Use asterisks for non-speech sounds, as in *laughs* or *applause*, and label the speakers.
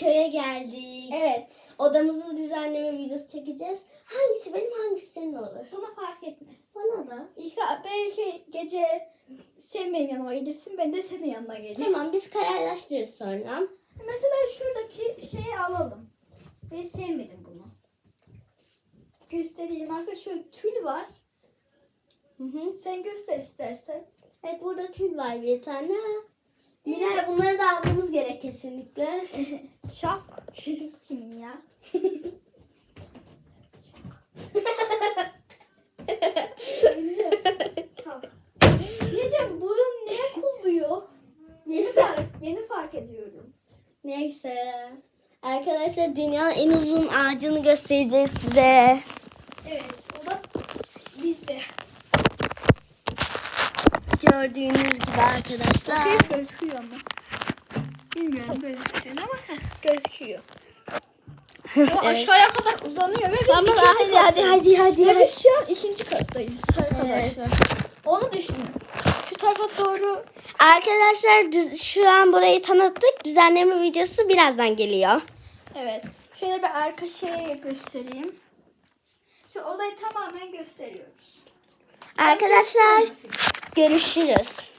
Speaker 1: köye geldik.
Speaker 2: Evet.
Speaker 1: Odamızı düzenleme videosu çekeceğiz. Hangisi benim hangisi senin olur?
Speaker 2: Bana fark etmez.
Speaker 1: Bana da.
Speaker 2: İlk belki gece sen benim yanıma gelirsin ben de senin yanına geleyim.
Speaker 1: Tamam biz kararlaştırırız sonra.
Speaker 2: Mesela şuradaki şeyi alalım. Ben sevmedim bunu. Göstereyim arkadaşlar. Şöyle tül var.
Speaker 1: Hı hı.
Speaker 2: Sen göster istersen.
Speaker 1: Evet burada tül var bir tane. Yine bunları da almamız gerek kesinlikle.
Speaker 2: Kimin ya? Şak. Diyeceğim *laughs* burun niye kulluyor? Yeni fark, yeni fark ediyorum.
Speaker 1: Neyse. Arkadaşlar dünyanın en uzun ağacını göstereceğiz size.
Speaker 2: Evet, o da bizde.
Speaker 1: Gördüğünüz gibi arkadaşlar.
Speaker 2: Bakayım gözüküyor mu? Bilmiyorum gözüküyor ama gözüküyor.
Speaker 1: Evet.
Speaker 2: aşağıya kadar uzanıyor ve biz
Speaker 1: Tamam
Speaker 2: ikinci
Speaker 1: hadi hadi hadi hadi.
Speaker 2: Ve biz şu an ikinci kattayız arkadaşlar. Onu düşünün. Şu tarafa doğru
Speaker 1: Arkadaşlar düz- şu an burayı tanıttık. Düzenleme videosu birazdan geliyor.
Speaker 2: Evet. Şöyle bir arka şeyi göstereyim. Şu olayı tamamen gösteriyoruz.
Speaker 1: Arkadaşlar görüşürüz.